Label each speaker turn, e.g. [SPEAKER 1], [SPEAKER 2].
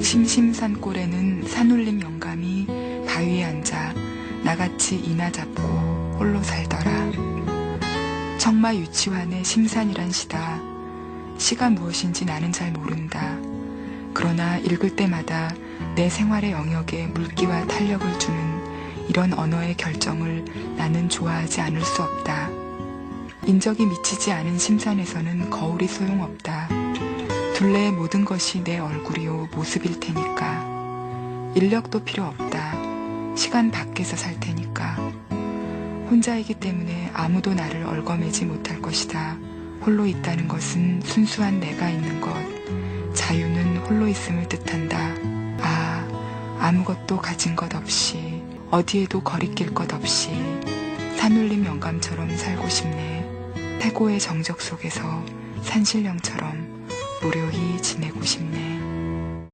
[SPEAKER 1] 심심산골에는 산울림 영감이 바위에 앉아 나같이 이나 잡고 홀로 살더라. 청마 유치환의 심산이란 시다. 시가 무엇인지 나는 잘 모른다. 그러나 읽을 때마다 내 생활의 영역에 물기와 탄력을 주는 이런 언어의 결정을 나는 좋아하지 않을 수 없다. 인적이 미치지 않은 심산에서는 거울이 소용없다. 둘레의 모든 것이 내 얼굴이요 모습일 테니까. 인력도 필요 없다. 시간 밖에서 살 테니까. 혼자이기 때문에 아무도 나를 얽어매지 못할 것이다. 홀로 있다는 것은 순수한 내가 있는 것. 자유는 홀로 있음을 뜻한다. 아, 아무것도 가진 것 없이, 어디에도 거리낄 것 없이, 산울림 영감처럼 살고 싶네. 태고의 정적 속에서 산신령처럼 무료히 지내고 싶네.